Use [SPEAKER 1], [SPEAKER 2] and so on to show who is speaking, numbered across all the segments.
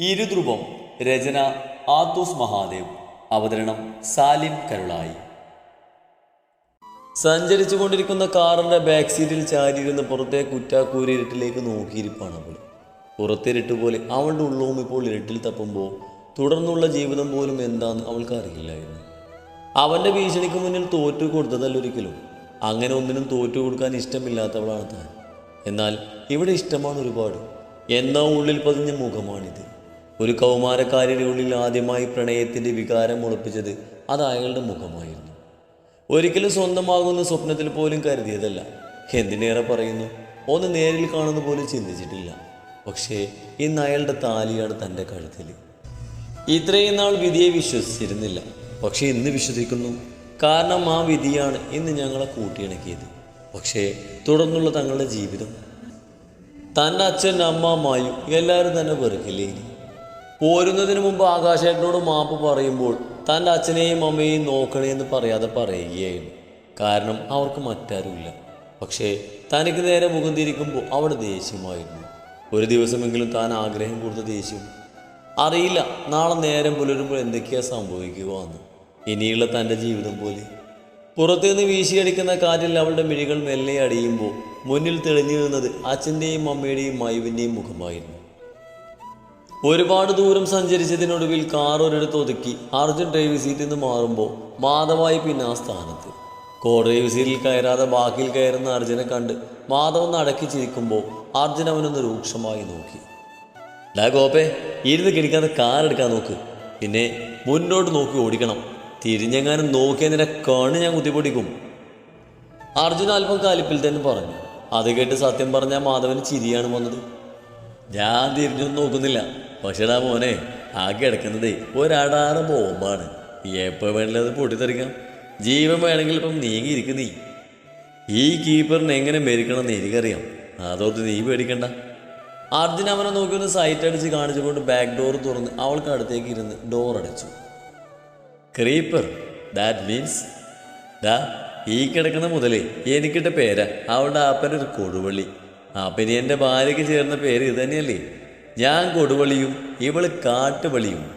[SPEAKER 1] ഇരുധ്രുവം രചന ആത്തൂസ് മഹാദേവ്. അവതരണം സാലിം കരുളായി. സഞ്ചരിച്ചു കൊണ്ടിരിക്കുന്ന കാറിന്റെ ബാക്ക് സീറ്റിൽ ചാരിയിരുന്ന് പുറത്തെ കുറ്റാക്കൂരി ഇരുട്ടിലേക്ക് നോക്കിയിരിപ്പാണ് അവൾ. പുറത്തിരുട്ട് പോലെ അവളുടെ ഉള്ളവും ഇപ്പോൾ ഇരുട്ടിൽ തപ്പുമ്പോൾ തുടർന്നുള്ള ജീവിതം പോലും എന്താന്ന് അവൾക്ക് അറിയില്ലായിരുന്നു. അവന്റെ ഭീഷണിക്ക് മുന്നിൽ തോറ്റു കൊടുത്തതല്ലൊരിക്കലും. അങ്ങനെ ഒന്നിനും തോറ്റു കൊടുക്കാൻ ഇഷ്ടമില്ലാത്തവളാണ് താൻ. എന്നാൽ ഇവിടെ ഇഷ്ടമാണ് ഒരുപാട്. എന്നോ ഉള്ളിൽ പതിഞ്ഞ മുഖമാണിത്. ഒരു കൗമാരക്കാരിയുടെ ഉള്ളിൽ ആദ്യമായി പ്രണയത്തിന്റെ വികാരം ഉറപ്പിച്ചത് അത് അയാളുടെ മുഖമായിരുന്നു. ഒരിക്കലും സ്വന്തമാകുന്ന സ്വപ്നത്തിൽ പോലും കരുതിയതല്ല. എന്തിനേറെ പറയുന്നു? ഒന്ന് നേരിൽ കാണുന്ന പോലും ചിന്തിച്ചിട്ടില്ല. പക്ഷേ ഇന്ന് അയാളുടെ താലിയാണ് തന്റെ കഴുത്തിൽ ഇത്രയും നാൾ വിധിയെ വിശ്വസിച്ചിരുന്നില്ല. പക്ഷേ ഇന്ന് വിശ്വസിക്കുന്നു. കാരണം ആ വിധിയാണ് ഇന്ന് ഞങ്ങളെ കൂട്ടിയിണക്കിയത്. പക്ഷേ തുടർന്നുള്ള തങ്ങളുടെ ജീവിതം. തന്റെ അച്ഛൻ അമ്മ മായും എല്ലാവരും തന്നെ വെറുക്കില്ലേ പോരുന്നതിന് മുമ്പ് ആകാശേട്ടനോട് മാപ്പ് പറയുമ്പോൾ തന്റെ അച്ഛനെയും അമ്മയെയും നോക്കണേ എന്ന് പറയാതെ പറയുകയായിരുന്നു. കാരണം അവർക്ക് മറ്റാരുമില്ല. പക്ഷേ തനിക്ക് നേരെ മുഖം തിരിക്കുമ്പോൾ അവിടെ ദേഷ്യമായിരുന്നു. ഒരു ദിവസമെങ്കിലും താൻ ആഗ്രഹം കൊടുത്ത ദേഷ്യം. അറിയില്ല നാളെ നേരം പുലരുമ്പോൾ എന്തൊക്കെയാ സംഭവിക്കുക എന്ന് ഇനിയുള്ള തന്റെ ജീവിതം പോലെ. പുറത്തുനിന്ന് വീശിയടിക്കുന്ന കാറ്റിൽ അവളുടെ മിഴികൾ മെല്ലെ അടിയുമ്പോൾ മുന്നിൽ തെളിഞ്ഞു നിന്നത് അച്ഛന്റെയും അമ്മയുടെയും മയുവിന്റെയും മുഖമായിരുന്നു. ഒരുപാട് ദൂരം സഞ്ചരിച്ചതിനൊടുവിൽ കാർ ഒരിടത്ത് ഒതുക്കി അർജുൻ ഡ്രൈവിംഗ് സീറ്റിൽ നിന്ന് മാറുമ്പോൾ മാധവായി പിന്നെ ആ സ്ഥാനത്ത്. കോ ഡ്രൈവ് സീറ്റിൽ കയറാതെ ബാക്കിൽ കയറുന്ന അർജുനെ കണ്ട് മാധവൻ അടക്കി ചിരിക്കുമ്പോൾ അർജുൻ അവനൊന്ന് രൂക്ഷമായി നോക്കി. ഡാ ഗോപേ ഇരുന്ന് കിടിക്കാതെ കാർ എടുക്കാൻ നോക്ക്. പിന്നെ മുന്നോട്ട് നോക്കി ഓടിക്കണം. തിരിഞ്ഞെങ്ങാനും നോക്കിയാൽ നിന്നെ കണ്ണ് ഞാൻ കുത്തിപ്പൊടിക്കും. അർജുൻ അല്പം കാലിപ്പിൽ തന്നെ പറഞ്ഞു. അത് കേട്ട് സത്യം പറഞ്ഞാൽ മാധവന് ചിരിയാണ് വന്നത്. ഞാൻ തിരിഞ്ഞൊന്നും നോക്കുന്നില്ല. പക്ഷേടാ മോനെ ആ കിടക്കുന്നത് ഒരടാറ് ബോംബാണ്. എപ്പോൾ വേണമെങ്കിലും അത് പൊട്ടിത്തെറിക്കാം. ജീവൻ വേണമെങ്കിൽ ഇപ്പം നീങ്ങിയിരിക്കും നീ. ഈ കീപ്പറിനെ എങ്ങനെ മെരുക്കണമെന്ന് എനിക്കറിയാം. അതോർത്ത് നീ പേടിക്കണ്ട. അർജുൻ അവനെ നോക്കി ഒന്ന് സൈറ്റ് അടിച്ച് കാണിച്ചുകൊണ്ട് ബാക്ക് ഡോർ തുറന്ന് അവൾക്ക് അടുത്തേക്ക് ഇരുന്ന് ഡോർ അടച്ചു. ക്രീപ്പർ ദാറ്റ് മീൻസ് ഡാ ഈ കിടക്കുന്ന മുതലേ എനിക്കിട്ട പേരാ. അവളുടെ ആപ്പന്റെ ഒരു കൊടുവള്ളി. ആപ്പനി എന്റെ ഭാര്യയ്ക്ക് ചേർന്ന പേര് ഇത് തന്നെയല്ലേ? ഞാൻ കൊടുവളിയും ഇവൾ കാട്ടുവളിയും.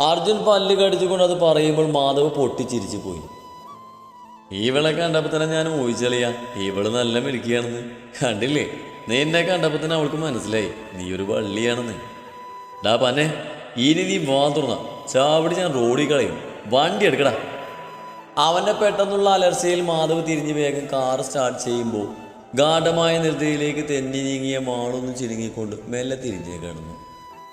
[SPEAKER 1] അർജുൻ പല്ല് കടിച്ചുകൊണ്ട് അത് പറയുമ്പോൾ മാധവ് പൊട്ടിച്ചിരിച്ചു പോയി. ഇവളെ കണ്ടപ്പോൾ തന്നെ ഞാൻ ഊഹിച്ചളിയാ ഇവൾ നല്ല മിടുക്കിയാണെന്ന്. കണ്ടില്ലേ? നിന്നെ കണ്ടപ്പോൾ തന്നെ അവൾക്ക് മനസ്സിലായി നീ ഒരു വള്ളിയാണെന്ന്. ഡാ പന്നെ ഇനി നീ വാ ചാവിടി ഞാൻ റോഡിൽ കളയും. വണ്ടി എടുക്കടാ. അവന്റെ പെട്ടെന്നുള്ള അലർച്ചയിൽ മാധവ് തിരിഞ്ഞ് വേഗം കാർ സ്റ്റാർട്ട് ചെയ്യുമ്പോൾ ഗാഠമായ നിർദ്ദയിലേക്ക് തെന്നി നീങ്ങിയ മാളൊന്നും ചിരുങ്ങിക്കൊണ്ട് മെല്ലെ തിരിഞ്ഞേ കിടന്നു.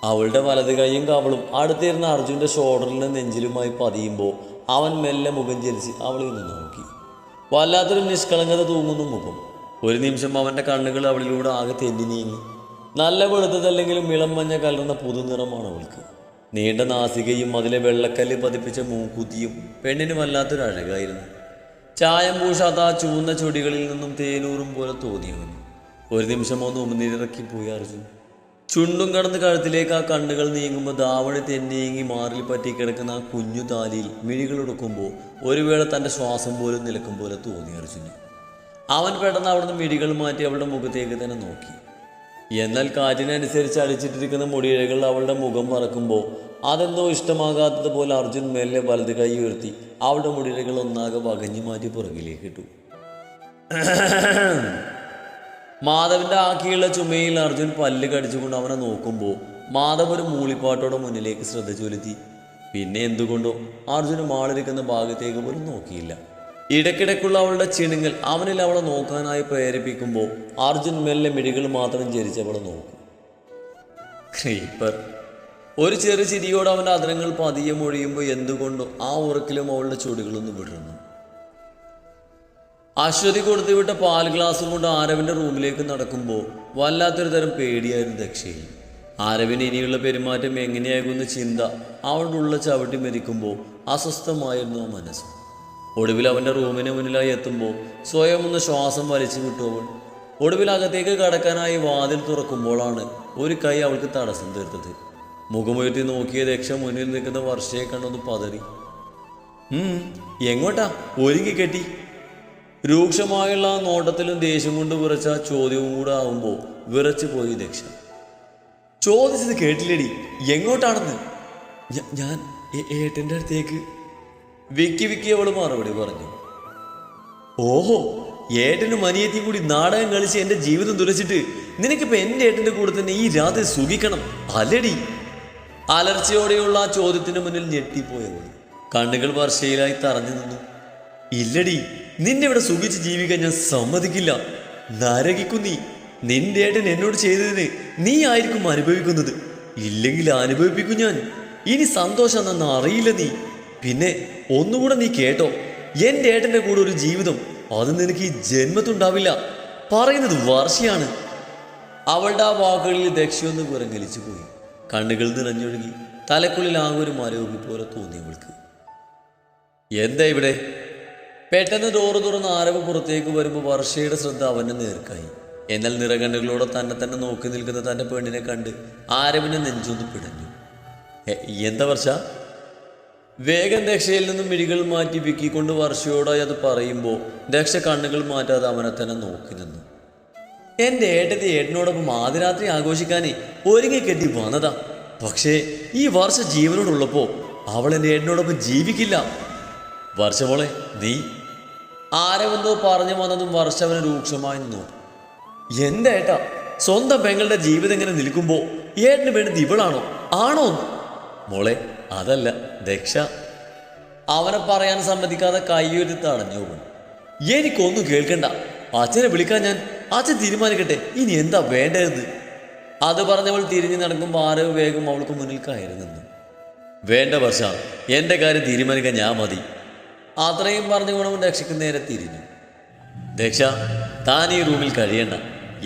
[SPEAKER 1] അവളുടെ വലത് കൈയും കവളും അടുത്തിരുന്ന അർജുന്റെ ഷോൾഡറിൽ നെഞ്ചിലുമായി പതിയുമ്പോൾ അവൻ മെല്ലെ മുഖം ചലിച്ച് അവളിൽ നിന്ന് നോക്കി. വല്ലാത്തൊരു നിഷ്കളങ്കത തൂങ്ങുന്നു മുഖം. ഒരു നിമിഷം അവന്റെ കണ്ണുകൾ അവളിലൂടെ ആകെ തെന്നി നീങ്ങി. നല്ല വെളുത്തതല്ലെങ്കിലും ഇളം മഞ്ഞ കലർന്ന പുതുനിറമാണ് അവൾക്ക്. നീണ്ട നാസികയും അതിലെ വെള്ളക്കല്ല് പതിപ്പിച്ച മൂക്കുത്തിയും പെണ്ണിന് വല്ലാത്തൊരു അഴകായിരുന്നു. ചായം പൂശാത്ത ആ ചുവന്ന ചൊടികളിൽ നിന്നും തേനൂറും പോലെ തോന്നിയവന് ഒരു നിമിഷം ഒന്ന് ഉമിനീരിറക്കി പോയി അർജുൻ. ചുണ്ടും കടന്ന് കഴുത്തിലേക്ക് ആ കണ്ണുകൾ നീങ്ങുമ്പോൾ ദാവണി തെന്നീങ്ങി മാറിൽ പറ്റി കിടക്കുന്ന ആ കുഞ്ഞു താലിയിൽ മിഴികൾ ഉടക്കുമ്പോൾ ഒരു വേള തന്റെ ശ്വാസം പോലും നിലക്കും പോലെ തോന്നി അർജുന്. അവൻ പെട്ടെന്ന് അവിടുന്ന് മിഴികൾ മാറ്റി അവളുടെ മുഖത്തേക്ക് തന്നെ നോക്കി. എന്നാൽ കാറ്റിനനുസരിച്ച് അടിച്ചിട്ടിരിക്കുന്ന മുടിയിഴകൾ അവളുടെ മുഖം മറക്കുമ്പോൾ അതെന്തോ ഇഷ്ടമാകാത്തതുപോലെ അർജുൻ മേലെ വലത് കൈ ഉയർത്തി അവളുടെ മുടിയിഴകൾ ഒന്നാകെ വകഞ്ഞു മാറ്റി പുറകിലേക്ക് ഇട്ടു. മാധവന്റെ ആക്കിയുള്ള ചുമയിൽ അർജുൻ പല്ല് കടിച്ചുകൊണ്ട് അവനെ നോക്കുമ്പോൾ മാധവ് ഒരു മൂളിപ്പാട്ടോടെ മുന്നിലേക്ക് ശ്രദ്ധ ചൊലുത്തി പിന്നെ എന്തുകൊണ്ടോ അർജുന് മാളിരിക്കുന്ന ഭാഗത്തേക്ക് പോലും നോക്കിയില്ല. ഇടയ്ക്കിടയ്ക്കുള്ള അവളുടെ ചിണുങ്ങൽ അവനിൽ അവളെ നോക്കാനായി പ്രേരിപ്പിക്കുമ്പോൾ അർജുൻ മെല്ലെ മിഴികൾ മാത്രം ജരിച്ചവളെ നോക്കും. ക്രീപ്പർ ഒരു ചെറു ചിരിയോട് അവന്റെ അതിരങ്ങൾ പതിയെ മൊഴിയുമ്പോൾ എന്തുകൊണ്ടും ആ ഉറക്കിലും അവളുടെ ചുടികളൊന്ന് വിടർന്നു. അശ്വതി കൊടുത്തുവിട്ട പാൽ ഗ്ലാസും കൊണ്ട് ആരവിന്റെ റൂമിലേക്ക് നടക്കുമ്പോൾ വല്ലാത്തൊരു തരം പേടിയായിരുന്നു ദക്ഷയിൽ. ആരവിന് ഇനിയുള്ള പെരുമാറ്റം എങ്ങനെയാകുമെന്ന് ചിന്ത അവളുടെ ഉള്ള ചവിട്ടി മരിക്കുമ്പോൾ അസ്വസ്ഥമായിരുന്നു ആ മനസ്സ്. ഒടുവിൽ അവന്റെ റൂമിന് മുന്നിലായി എത്തുമ്പോൾ സ്വയം ഒന്ന് ശ്വാസം വലിച്ചു വിട്ടു അവൾ. ഒടുവിൽ അകത്തേക്ക് കടക്കാനായി വാതിൽ തുറക്കുമ്പോഴാണ് ഒരു കൈ അവൾക്ക് തടസ്സം തീർത്തത്. മുഖമുയർത്തി നോക്കിയ രക്ഷ മുന്നിൽ നിൽക്കുന്ന വർഷയെ കണ്ടൊന്ന് പതറി. എങ്ങോട്ടാ? ഒരുങ്ങി കെട്ടി. രൂക്ഷമായുള്ള നോട്ടത്തിലും ദേഷ്യം കൊണ്ട് വിറച്ച ചോദ്യവും കൂടെ ആവുമ്പോൾ വിറച്ചു പോയി ദക്ഷ ചോദിച്ചത് കേട്ടില്ലേടി. എങ്ങോട്ടാണെന്ന്? ഞാൻ ഏട്ടന്റെ അടുത്തേക്ക്. വിക്കി വിക്കി അവൾ മറുപടി പറഞ്ഞു. ഓഹോ ഏട്ടനും അനിയത്തിയും കൂടി നാടകം കളിച്ച് എന്റെ ജീവിതം തുലച്ചിട്ട് നിനക്കിപ്പോ എന്റെ ഏട്ടന്റെ കൂടെ തന്നെ ഈ രാത്രി സുഖിക്കണം അല്ലടി. അലർച്ചയോടെയുള്ള ആ ചോദ്യത്തിന് മുന്നിൽ ഞെട്ടിപ്പോയവൾ. കണ്ണുകൾ വർഷയിലായി തറഞ്ഞു നിന്നു. ഇല്ലടി നിന്റെ ഇവിടെ സുഖിച്ച് ജീവിക്കാൻ ഞാൻ സമ്മതിക്കില്ല. നരകിക്കുന്നീ. നിന്റെ ഏട്ടൻ എന്നോട് ചെയ്തതിന് നീ ആയിരിക്കും അനുഭവിക്കുന്നത്. ഇല്ലെങ്കിൽ അനുഭവിപ്പിക്കും ഞാൻ. ഇനി സന്തോഷം നന്ന അറിയില്ല നീ. പിന്നെ ഒന്നുകൂടെ നീ കേട്ടോ. എന്റെ ഏട്ടന്റെ കൂടെ ഒരു ജീവിതം. അത് നിനക്ക് ഈ ജന്മത്തുണ്ടാവില്ല. പറയുന്നത് വർഷയാണ്. അവളുടെ ആ വാക്കുകളിൽ ദക്ഷിയൊന്ന് കുരങ്ങലിച്ചു പോയി. കണ്ണുകൾ നിറഞ്ഞൊഴുകി തലക്കുള്ളിൽ ആകെ ഒരു മരവുകി പോലെ തോന്നി അവൾക്ക് എന്താ ഇവിടെ? പെട്ടെന്ന് ഡോറ് തുറന്ന് ആരവ് പുറത്തേക്ക് വരുമ്പോൾ വർഷയുടെ ശ്രദ്ധ അവന്റെ നേർക്കായി. എന്നാൽ നിറകണ്ണുകളോടെ തന്നെ തന്നെ നോക്കി നിൽക്കുന്ന തന്റെ പെണ്ണിനെ കണ്ട് ആരവിനെ നെഞ്ചൊന്ന് പിടഞ്ഞു. എന്താ വർഷ? വേഗം ദക്ഷയിൽ നിന്നും മിഴികൾ മാറ്റി വിക്കിക്കൊണ്ട് വർഷയോടായി അത് പറയുമ്പോൾ ദക്ഷ കണ്ണുകൾ മാറ്റാതെ അവനെ തന്നെ നോക്കി നിന്നു. എന്റെ ഏട്ടത്തി ഏട്ടനോടൊപ്പം ആദ്യരാത്രി ആഘോഷിക്കാനേ ഒരുങ്ങി കെട്ടി വന്നതാ. പക്ഷേ ഈ വർഷ ജീവനോടുള്ളപ്പോ അവൾ എന്റെ ഏട്ടനോടൊപ്പം ജീവിക്കില്ല. വർഷമോളെ നീ? ആരവെന്തോ പറഞ്ഞു വന്നതും വർഷവന് രൂക്ഷമായി നിന്നു. എന്റെ ഏട്ടാ സ്വന്തം പെങ്ങളുടെ ജീവിതം ഇങ്ങനെ നിൽക്കുമ്പോ ഏട്ടന് വേണ്ടത് ഇവളാണോ? ആണോ? മോളെ അതല്ല ദക്ഷ. അവനെ പറയാൻ സമ്മതിക്കാതെ കൈയൊരു തടഞ്ഞു എനിക്കൊന്നും കേൾക്കണ്ട. അച്ഛനെ വിളിക്കാൻ ഞാൻ അച്ഛൻ തീരുമാനിക്കട്ടെ. ഇനി എന്താ വേണ്ടത് അത് പറഞ്ഞവൾ തിരിഞ്ഞു നടക്കുമ്പോൾ ആരവ് വേഗം അവൾക്ക് മുന്നിൽ കയറി നിന്നു. വേണ്ട വർഷ എന്റെ കാര്യം തീരുമാനിക്കാൻ ഞാൻ മതി. അത്രയും പറഞ്ഞുകൊണ്ട് അവൻ ദക്ഷയ്ക്ക് നേരെ തിരിഞ്ഞു. ദക്ഷ താൻ ഈ റൂമിൽ കഴിയണ്ട.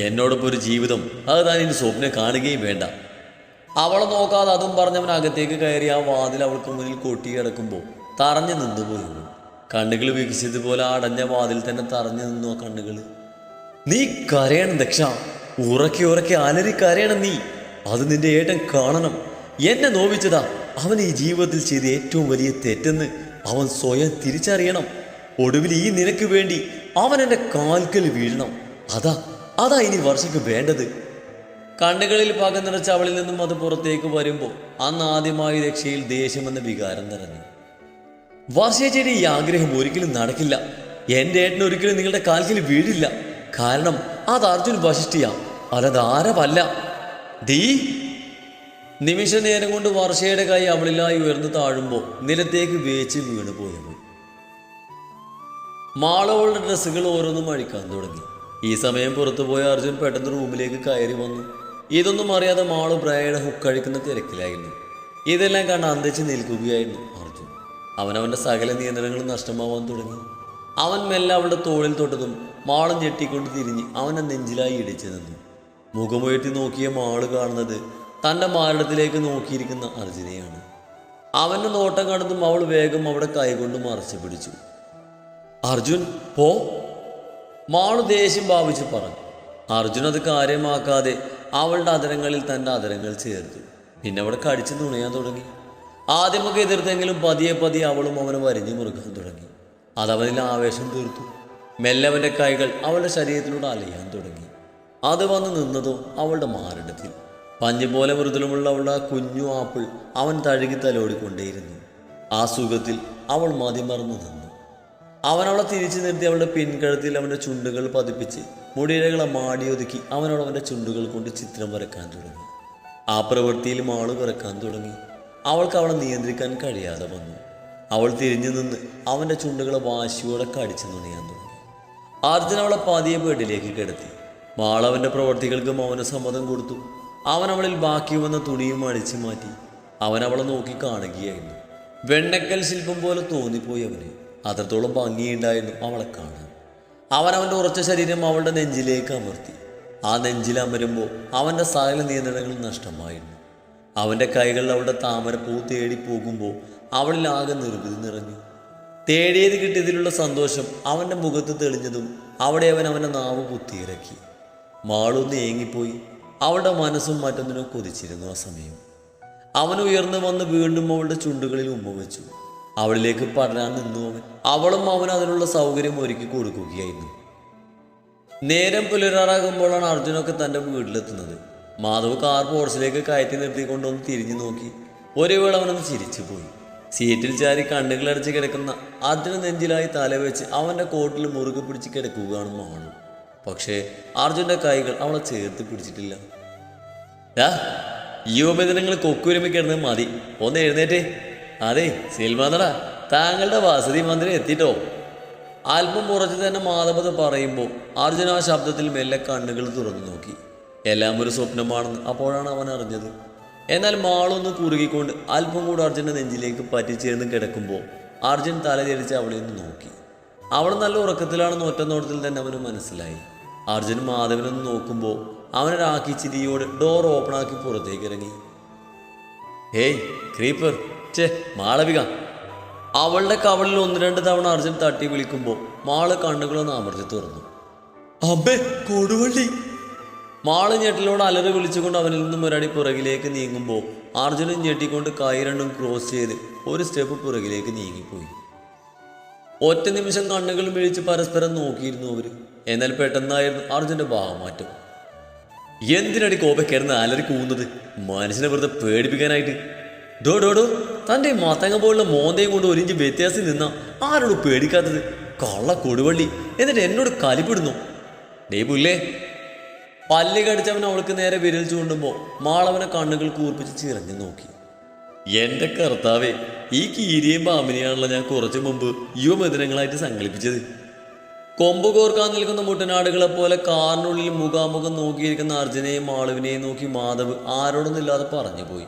[SPEAKER 1] എന്നോടൊപ്പം ഒരു ജീവിതം. അത് താൻ ഇനി സ്വപ്നം കാണുകയും വേണ്ട. അവളെ നോക്കാതെ അതും പറഞ്ഞവൻ അകത്തേക്ക് കയറി ആ വാതിൽ അവൾക്ക് മുന്നിൽ കൊട്ടി കിടക്കുമ്പോൾ തറഞ്ഞു നിന്നുപോയുള്ളൂ. കണ്ണുകൾ വികസിച്ചതുപോലെ അടഞ്ഞ വാതിൽ തന്നെ തറഞ്ഞു നിന്നു ആ കണ്ണുകൾ. നീ കരയണം ദക്ഷ. ഉറക്കി ഉറക്കി അലറി കരയണം നീ. അത് നിന്റെ ഏട്ടൻ കാണണം. എന്നെ നോവിച്ചതാ. അവൻ ഈ ജീവിതത്തിൽ ചെയ്ത ഏറ്റവും വലിയ തെറ്റെന്ന് അവൻ സ്വയം തിരിച്ചറിയണം. ഒടുവിൽ ഈ നിനക്ക് വേണ്ടി അവൻ എന്റെ കാൽക്കൽ വീഴണം. അതാ അതാ ഇനി വർഷയ്ക്ക് വേണ്ടത്. കണ്ണുകളിൽ പക നിറച്ച അവളിൽ നിന്നും അത് പുറത്തേക്ക് വരുമ്പോൾ അന്ന് ആദ്യമായി രക്ഷയിൽ ദേഷ്യമെന്ന വികാരം നിറഞ്ഞു. വർഷേച്ചയുടെ ഈ ആഗ്രഹം ഒരിക്കലും നടക്കില്ല. എന്റെ ഏട്ടൻ ഒരിക്കലും നിങ്ങളുടെ കാൽക്കൽ വീഴില്ല. കാരണം അത് അർജുൻ വശിഷ്ഠിയ. അല്ലാതെ ആരവല്ല ദീ നിമിഷ നേരം കൊണ്ട് വർഷയുടെ കൈ അവളിലായി ഉയർന്നു താഴുമ്പോൾ നിലത്തേക്ക് വേച്ച് വീണു മാളവളുടെ ഡ്രസ്സുകൾ ഓരോന്നും അഴിക്കാൻ തുടങ്ങി. ഈ സമയം പുറത്തുപോയ അർജുൻ പെട്ടെന്ന് റൂമിലേക്ക് കയറി വന്നു. ഇതൊന്നും അറിയാതെ മാളു ബ്രയയുടെ ഹുക്കഴിക്കുന്ന തിരക്കിലായിരുന്നു. ഇതെല്ലാം കണ്ട് അന്തച്ച് നിൽക്കുകയായിരുന്നു അർജുൻ. അവനവന്റെ സകല നിയന്ത്രണങ്ങളും നഷ്ടമാവാൻ തുടങ്ങി. അവൻ മെല്ലെ അവളുടെ തോളിൽ തൊട്ടതും മാളം ഞെട്ടിക്കൊണ്ട് തിരിഞ്ഞ് അവനെ നെഞ്ചിലായി ഇടിച്ചു നിന്നു. മുഖമുയർത്തി നോക്കിയ മാൾ കാണുന്നത് തന്റെ മാരടത്തിലേക്ക് നോക്കിയിരിക്കുന്ന അർജുനയാണ്. അവന്റെ നോട്ടം കണ്ടതും അവൾ വേഗം അവിടെ കൈകൊണ്ട് മറച്ചു പിടിച്ചു. അർജുൻ പോ. മാളു ദേഷ്യം ഭാവിച്ചു പറഞ്ഞു. അർജുൻ അത് കാര്യമാക്കാതെ അവളുടെ അതരങ്ങളിൽ തന്റെ അതരങ്ങൾ ചേർത്തു. പിന്നെ അവിടെ കടിച്ചു നുണയാൻ തുടങ്ങി. ആദ്യമൊക്കെ എതിർത്തെങ്കിലും പതിയെ പതിയെ അവളും അവനെ വരിഞ്ഞു മുറുക്കാൻ തുടങ്ങി. അതവനിൽ ആവേശം തീർത്തു. മെല്ലവന്റെ കൈകൾ അവളുടെ ശരീരത്തിലൂടെ അലയാൻ തുടങ്ങി. അത് വന്ന് നിന്നതോ അവളുടെ മാറിടത്തിൽ. പഞ്ഞു പോലെ മൃദുലമുള്ള അവളുടെ കുഞ്ഞു ആപ്പിൾ അവൻ തഴുകി തലോടിക്കൊണ്ടേയിരുന്നു. ആ സുഖത്തിൽ അവൾ മതിമറന്നു നിന്നു. അവൻ അവളെ തിരിച്ചു നിർത്തി അവളുടെ പിൻകഴുത്തിൽ അവന്റെ ചുണ്ടുകൾ പതിപ്പിച്ച് മുടിയിഴകളെ മാടിയൊതുക്കി അവനോട് അവന്റെ ചുണ്ടുകൾ കൊണ്ട് ചിത്രം വരക്കാൻ തുടങ്ങി. ആ പ്രവൃത്തിയിൽ മാൾ പിറക്കാൻ തുടങ്ങി. അവൾക്ക് അവളെ നിയന്ത്രിക്കാൻ കഴിയാതെ വന്നു. അവൾ തിരിഞ്ഞു നിന്ന് അവന്റെ ചുണ്ടുകളെ വാശിയോടെ കടിച്ചു നുണിയാൻ തുടങ്ങി. അർജുൻ അവളെ പതിയെ ബെഡിലേക്ക് കിടത്തി. മാളവന്റെ പ്രവർത്തികൾക്ക് മൗന സമ്മതം കൊടുത്തു. അവൻ അവളിൽ ബാക്കി വന്ന തുണിയും അടിച്ചു മാറ്റി. അവൻ അവളെ നോക്കി കാണുകയായിരുന്നു. വെണ്ണക്കൽ ശില്പം പോലെ തോന്നിപ്പോയി അവന്. അത്രത്തോളം ഭംഗിയുണ്ടായിരുന്നു അവളെ കാണാൻ. അവൻ അവന്റെ ഉറച്ച ശരീരം അവളുടെ നെഞ്ചിലേക്ക് അമർത്തി. ആ നെഞ്ചിൽ അമരുമ്പോൾ അവന്റെ സകല നിയന്ത്രണങ്ങൾ നഷ്ടമായിരുന്നു. അവന്റെ കൈകളിൽ അവളുടെ താമരപ്പൂ തേടി പോകുമ്പോൾ അവളിൽ ആകെ നിർവൃതി നിറഞ്ഞു. തേടിയത് കിട്ടിയതിലുള്ള സന്തോഷം അവന്റെ മുഖത്ത് തെളിഞ്ഞതും അവിടെ അവൻ അവന്റെ നാവ് കുത്തിയിറക്കി. മാളൊന്ന് ഏങ്ങിപ്പോയി അവളുടെ മനസ്സും മറ്റൊന്നിനും കൊതിച്ചിരുന്നു ആ സമയം. അവൻ ഉയർന്നു വന്ന് വീണ്ടും അവളുടെ ചുണ്ടുകളിൽ ഉമ്മ വെച്ചു. അവളിലേക്ക് പടരാൻ നിന്നു അവൻ. അവളും അവൻ അതിനുള്ള സൗകര്യം ഒരുക്കി കൊടുക്കുകയായിരുന്നു. നേരം പുലരാറാകുമ്പോഴാണ് അർജുനൊക്കെ തന്റെ വീട്ടിലെത്തുന്നത്. മാധവ് കാർ പോർച്ചിലേക്ക് കയറ്റി നിർത്തിക്കൊണ്ടൊന്ന് തിരിഞ്ഞു നോക്കി. ഒരേ വേള അവനൊന്ന് ചിരിച്ചു പോയി സീറ്റിൽ ചാരി കണ്ണുകളടച്ച് കിടക്കുന്ന അർജുന നെഞ്ചിലായി തലവെച്ച് അവന്റെ കോട്ടിൽ മുറുകെ പിടിച്ച് കിടക്കുകയാണ് മാളു പക്ഷേ അർജുന്റെ കൈകൾ അവളെ ചേർത്ത് പിടിച്ചിട്ടില്ല. ഡാ യുവബന്ധനങ്ങൾ കൊക്കുരുമി കിടന്ന് മതി. ഒന്ന് എഴുന്നേറ്റേ. അതെ സിൽമാനടാ താങ്കളുടെ വസതി മന്ദിരം എത്തിട്ടോ? അല്പം കുറച്ച് തന്നെ മാധവത പറയുമ്പോൾ അർജുന ആ ശബ്ദത്തിൽ മെല്ലെ കണ്ണുകൾ തുറന്നു നോക്കി. എല്ലാം ഒരു സ്വപ്നമാണെന്ന് അപ്പോഴാണ് അവൻ അറിഞ്ഞത്. എന്നാൽ മാളൊന്ന് കുറുകിക്കൊണ്ട് അല്പം കൂടെ അർജുന്റെ നെഞ്ചിലേക്ക് പറ്റിച്ചേർന്ന് കിടക്കുമ്പോൾ അർജുൻ തലതിരിച്ച് അവളെ ഒന്ന് നോക്കി. അവൾ നല്ല ഉറക്കത്തിലാണെന്ന് ഒറ്റ നോട്ടത്തിൽ തന്നെ അവന് മനസ്സിലായി. അർജുൻ മാധവനൊന്ന് നോക്കുമ്പോൾ അവനൊരാക്കി ചിരിയോട് ഡോർ ഓപ്പൺ ആക്കി പുറത്തേക്ക് ഇറങ്ങി. ഹേയ് ക്രീപ്പർ ചേ മാളവിക. അവളുടെ കവളിൽ ഒന്ന് രണ്ട് തവണ അർജുൻ തട്ടി വിളിക്കുമ്പോൾ മാൾ കണ്ണുകളൊന്ന് അമർത്തി തുറന്നു. അബേ കൊടുവള്ളി. മാൾ ഞെട്ടിലൂടെ അലറി വിളിച്ചുകൊണ്ട് അവനിൽ നിന്നും ഒരടി പുറകിലേക്ക് നീങ്ങുമ്പോൾ അർജുനൻ ഞെട്ടിക്കൊണ്ട് കൈ രണ്ടും ക്രോസ് ചെയ്ത് ഒരു സ്റ്റെപ്പ് പുറകിലേക്ക് നീങ്ങിപ്പോയി. ഒറ്റ നിമിഷം കണ്ണുകൾ മിഴിച്ച് പരസ്പരം നോക്കിയിരുന്നു അവർ. എന്നാൽ പെട്ടെന്നായിരുന്നു അർജുന്റെ ഭാവമാറ്റം. എന്തിനടി കോപക്കായിരുന്നു അലറി കൂവുന്നത്? മനുഷ്യനെ വെറുതെ പേടിപ്പിക്കാനായിട്ട്. ഡോ ഡോ ഡോ തന്റെ മത്തങ്ങ പോലുള്ള മോന്തയും കൊണ്ട് ഒരിഞ്ച് വ്യത്യാസം നിന്ന ആരോട് പേടിക്കാത്തത്? കള്ള കൊടുവള്ളി എന്നിട്ട് എന്നോട് കലിപ്പിടുന്നു. ഡേ പുല്ലേ പല്ല് കടിച്ചവൻ അവൾക്ക് നേരെ വിരൽ ചൂണ്ടുമ്പോൾ മാളവനെ കണ്ണുകൾ കൂർപ്പിച്ച് ചിറഞ്ഞു നോക്കി. എന്റെ കർത്താവേ ഈ കീരിയും പാമ്പിനെയാണല്ലോ ഞാൻ കുറച്ചു മുമ്പ് യുവമതിരങ്ങളായിട്ട് സങ്കല്പിച്ചത്. കൊമ്പ് കോർക്കാൻ നിൽക്കുന്ന മുട്ടനാടുകളെ പോലെ കാറിനുള്ളിൽ മുഖാമുഖം നോക്കിയിരിക്കുന്ന അർജുനെയും മാളുവിനെയും നോക്കി മാധവ് ആരോടൊന്നില്ലാതെ പറഞ്ഞു പോയി.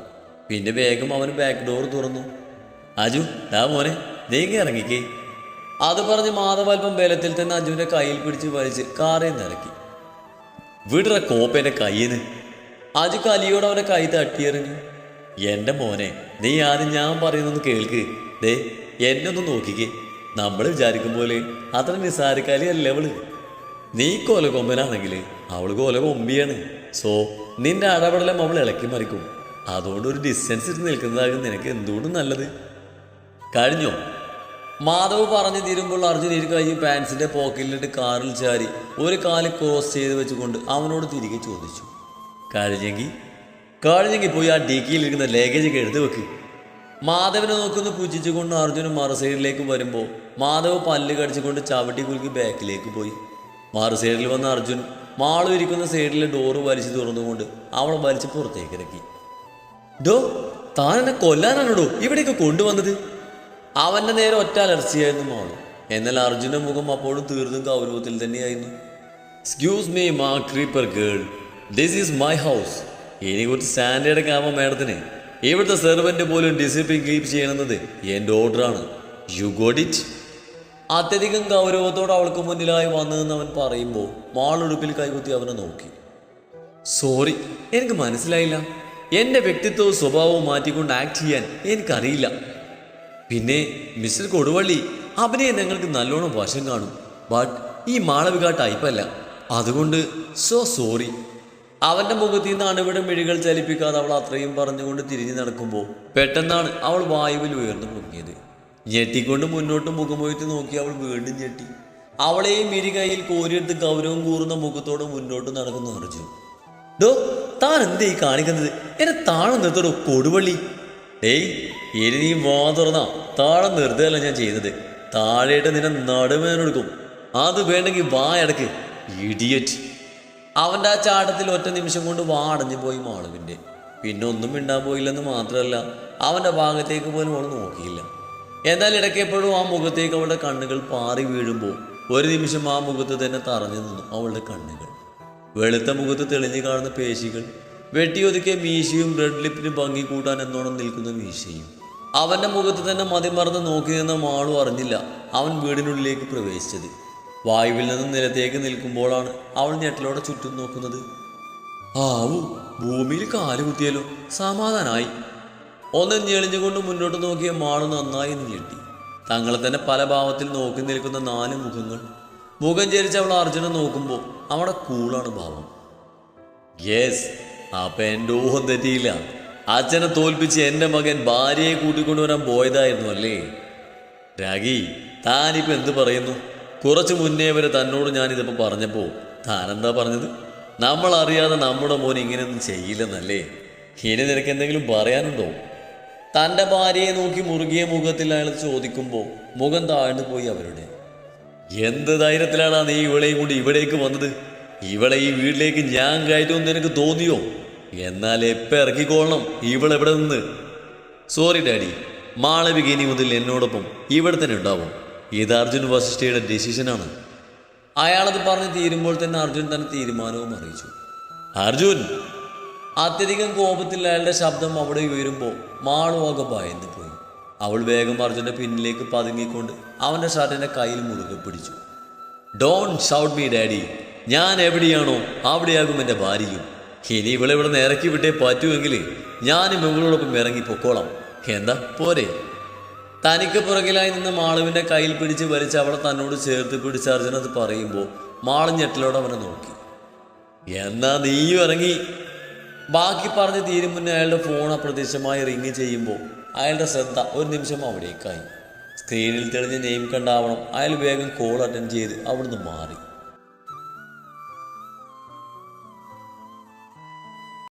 [SPEAKER 1] പിന്നെ വേഗം അവൻ ബാക്ക് ഡോർ തുറന്നു. അജു ഡാ മോനെ നീങ്ങി ഇറങ്ങിക്കേ. അത് പറഞ്ഞ് മാധവ് അല്പം ബലത്തിൽ തന്നെ അജുവിന്റെ കയ്യിൽ പിടിച്ച് വലിച്ച് കാറിൽ നിന്ന് ഇറക്കി. വിടറ കോപ്പേന്റെ കയ്യിന്ന്. അജുക്ക് കലിയോട് അവന്റെ കൈ തട്ടിയെറിഞ്ഞു. എന്റെ മോനെ നീ ആദ്യം ഞാൻ പറയുന്നൊന്ന് കേൾക്ക്. ദേ എന്നെ ഒന്ന് നോക്കിക്കേ. നമ്മൾ വിചാരിക്കും പോലെ അത്ര നിസാരക്കാലിയല്ല അവൾ. നീ കോല കൊമ്പനാണെങ്കിൽ അവൾ കോല കൊമ്പിയാണ്. സോ നിന്റെ അടപടലം അവൾ ഇളക്കി മറിക്കും. അതുകൊണ്ട് ഒരു ഡിസ്റ്റൻസ് ഇട്ട് നിൽക്കുന്നതാകും നിനക്ക് എന്തുകൊണ്ടും നല്ലത്. കഴിഞ്ഞോ? മാധവ് പറഞ്ഞു തീരുമ്പോൾ അർജുൻ ഇരു കൈ പാൻസിന്റെ പോക്കറ്റിലിട്ട് കാറിൽ ചാരി ഒരു കാൽ ക്രോസ് ചെയ്ത് വെച്ചുകൊണ്ട് അവനോട് തിരികെ ചോദിച്ചു. കാളിജങ്കി കാളിജങ്കി പോയി ആ ഡിക്കിയിലിരിക്കുന്ന ലഗേജ് ഒക്കെ എടുത്ത് വെക്ക്. മാധവനെ നോക്കുന്നു പുച്ഛിച്ചുകൊണ്ട് അർജുൻ മറുസൈഡിലേക്ക് വരുമ്പോൾ മാധവ് പല്ല് കടിച്ചുകൊണ്ട് ചവിട്ടി കുലുക്കി ബാക്കിലേക്ക് പോയി. മറു സൈഡിൽ വന്ന അർജുൻ മാളു ഇരിക്കുന്ന സൈഡിലെ ഡോറ് വലിച്ചു തുറന്നുകൊണ്ട് അവളെ വലിച്ച് പുറത്തേക്ക് ഇറക്കി. ഡോ താൻ എന്നെ കൊല്ലാനാണോടോ ഇവിടേക്ക് കൊണ്ടുവന്നത്? അവന്റെ നേരെ ഒറ്റ അലർച്ചയായിരുന്നു മോൾ. എന്നാൽ അർജുന മുഖം അപ്പോഴും തീർന്നും ഗൗരവത്തിൽ തന്നെയായിരുന്നു. Excuse me ma creeper girl this is my house കുറച്ച് സ്റ്റാൻഡേർഡ് കാമ മാഡത്തിന്. ഇവിടുത്തെ സെർവന്റ് പോലും ഡിസിപ്ലിൻ കീപ്പ് ചെയ്യണമെന്നത് എന്റെ ഓർഡറാണ് യു ഗോഡ് ഇറ്റ് അത്യധികം ഗൗരവത്തോടെ അവൾക്ക് മുന്നിലായി വന്നതെന്ന് അവൻ പറയുമ്പോൾ മാളുടുപ്പിൽ കൈകുത്തി അവനെ നോക്കി. സോറി എനിക്ക് മനസ്സിലായില്ല. എന്റെ വ്യക്തിത്വവും സ്വഭാവവും മാറ്റിക്കൊണ്ട് ആക്ട് ചെയ്യാൻ എനിക്കറിയില്ല. പിന്നെ മിസ്റ്റർ കൊടുവള്ളി അവനെ ഞങ്ങൾക്ക് നല്ലോണം വശം കാണും. ബട്ട് ഈ മാളവിക ടൈപ്പല്ല അതുകൊണ്ട് സോ സോറി അവന്റെ മുഖത്തു നിന്ന് അണുവിടെ മിഴികൾ ചലിപ്പിക്കാതെ അവൾ അത്രയും പറഞ്ഞുകൊണ്ട് തിരിഞ്ഞു നടക്കുമ്പോൾ പെട്ടെന്നാണ് അവൾ വായുവിൽ ഉയർന്നു പൊങ്ങിയത്. ഞെട്ടിക്കൊണ്ട് മുന്നോട്ട് മുഖമൊയ്ത്ത് നോക്കി അവൾ വീണ്ടും ഞെട്ടി. അവളെയും ഇരു കൈയിൽ കോരിയെടുത്ത് ഗൗരവം കൂറുന്ന മുഖത്തോട് മുന്നോട്ട് നടക്കുന്നു അർജുൻ. ഡോ താൻ എന്തേ കാണിക്കുന്നത്? എന്നെ താഴെ നിർത്തടോ കൊടുവള്ളി? ഏയ് ഇനി നീ വാ തുറന്നാ താഴെ നിർത്തുകയല്ല ഞാൻ ചെയ്യുന്നത് താഴെയിട്ട് നിന്നെ നടുവേനെടുക്കും അത് വേണ്ടെങ്കിൽ വാ ഇടയ്ക്ക് ഇഡിയറ്റ്. അവന്റെ ആ ചാട്ടത്തിൽ ഒറ്റ നിമിഷം കൊണ്ട് വാ അടഞ്ഞു പോയി മാളുവിന്റെ പിന്നെ ഒന്നും മിണ്ടാൻ പോയില്ലെന്ന് മാത്രമല്ല അവന്റെ ഭാഗത്തേക്ക് പോലും അവൾ നോക്കിയില്ല. എന്നാൽ ഇടയ്ക്കെപ്പോഴും ആ മുഖത്തേക്ക് അവളുടെ കണ്ണുകൾ പാറി വീഴുമ്പോൾ ഒരു നിമിഷം ആ മുഖത്ത് തന്നെ തറഞ്ഞു നിന്നു അവളുടെ കണ്ണുകൾ. വെളുത്ത മുഖത്ത് തെളിഞ്ഞു കാണുന്ന പേശികൾ വെട്ടിയൊതുക്കിയ മീശയും റെഡ് ലിപ്പിന് ഭംഗി കൂട്ടാൻ എന്നോണം നിൽക്കുന്ന മീശയും. അവന്റെ മുഖത്ത് തന്നെ മതിമറന്ന് നോക്കി നിന്ന മാളും അറിഞ്ഞില്ല അവൻ വീടിനുള്ളിലേക്ക് പ്രവേശിച്ചത്. വായുവിൽ നിന്നും നിലത്തേക്ക് നിൽക്കുമ്പോഴാണ് അവൾ ഞെട്ടലോടെ ചുറ്റും നോക്കുന്നത്. ആവു ഭൂമിയിൽ കാൽ കുത്തിയല്ലോ. സമാധാനായി. ഒന്ന് ഞെളിഞ്ഞുകൊണ്ട് മുന്നോട്ട് നോക്കിയ മാൾ നന്നായി നീട്ടി. തങ്ങളെ തന്നെ പല ഭാവത്തിൽ നോക്കി നിൽക്കുന്ന നാല് മുഖങ്ങൾ. മുഖം ചരിച്ച് അവൾ അർജുനെ നോക്കുമ്പോൾ അവിടെ കൂളാണ് ഭാവം. യെസ് അപ്പൊ എന്റെ ഊഹം തെറ്റിയില്ല. അച്ഛനെ തോൽപ്പിച്ച് എന്റെ മകൻ ഭാര്യയെ കൂട്ടിക്കൊണ്ടുവരാൻ പോയതായിരുന്നു അല്ലേ? രാഗി താനിപ്പോ എന്ത് പറയുന്നു? കുറച്ച് മുന്നേ വരെ തന്നോട് ഞാൻ ഇതിപ്പോ പറഞ്ഞപ്പോ താനെന്താ പറഞ്ഞത്? നമ്മൾ അറിയാതെ നമ്മുടെ മോൻ ഇങ്ങനെയൊന്നും ചെയ്യില്ലെന്നല്ലേ? ഇനി നിനക്ക് എന്തെങ്കിലും പറയാനുണ്ടോ? തന്റെ ഭാര്യയെ നോക്കി മുറുകിയ മുഖത്തിൽ അയാൾ ചോദിക്കുമ്പോൾ മുഖം താഴ്ന്നു പോയി അവരുടെ. എന്ത് ധൈര്യത്തിലാണ് നീ ഇവളെയും കൊണ്ട് ഇവിടേക്ക് വന്നത്? ഇവളെ ഈ വീട്ടിലേക്ക് ഞാൻ കയറ്റുമെന്ന് നിനക്ക് തോന്നിയോ? എന്നാൽ എപ്പോ ഇറക്കിക്കോളണം ഇവളെവിടെ നിന്ന്? സോറി ഡാഡി മാളവിക ഇനി മുതൽ എന്നോടൊപ്പം ഇവിടെ തന്നെ ഉണ്ടാവും. ഇത് അർജുൻ വസിഷ്ഠയുടെ ഡെസിഷനാണ് അയാളത് പറഞ്ഞ് തീരുമ്പോൾ തന്നെ അർജുൻ തന്നെ തീരുമാനവും അറിയിച്ചു. അർജുൻ! അത്യധികം കോപത്തിൽ അയാളുടെ ശബ്ദം അവിടെ ഉയരുമ്പോൾ മാളുവാകെ ഭയന്നു പോയി. അവൾ വേഗം അർജുന്റെ പിന്നിലേക്ക് പതുങ്ങിക്കൊണ്ട് അവന്റെ ഷർട്ടിന്റെ കയ്യിൽ മുറുകെ പിടിച്ചു. ഡോൺ ഷൗട്ട് മീ ഡാഡി ഞാൻ എവിടെയാണോ അവിടെയാകും എന്റെ ഭാര്യയും. ഇനി ഇവളെ ഇവിടെ നിന്ന് വിട്ടേ പറ്റുമെങ്കിൽ ഞാനും ഇവളോടൊപ്പം ഇറങ്ങി പൊക്കോളാം. എന്താ? പോരെ. തനിക്ക് പുറകിലായി നിന്ന് മാളുവിന്റെ കയ്യിൽ പിടിച്ച് വലിച്ച് അവളെ തന്നോട് ചേർത്ത് പിടിച്ച് അർജുൻ അത് പറയുമ്പോൾ മാളു ഞെട്ടലോടെ അവനെ നോക്കി. എന്നാ നീയും ഇറങ്ങി. ബാക്കി പറഞ്ഞ് തീരും മുന്നേ അയാളുടെ ഫോൺ അപ്രത്യക്ഷമായി റിങ് ചെയ്യുമ്പോൾ അയാളുടെ ശ്രദ്ധ ഒരു നിമിഷം അവിടേക്കായി. സ്ക്രീനിൽ തെളിഞ്ഞ നെയിം കണ്ടാവണം. അയാൾ വേഗം കോൾ അറ്റൻഡ് ചെയ്ത് അവിടുന്ന് മാറി.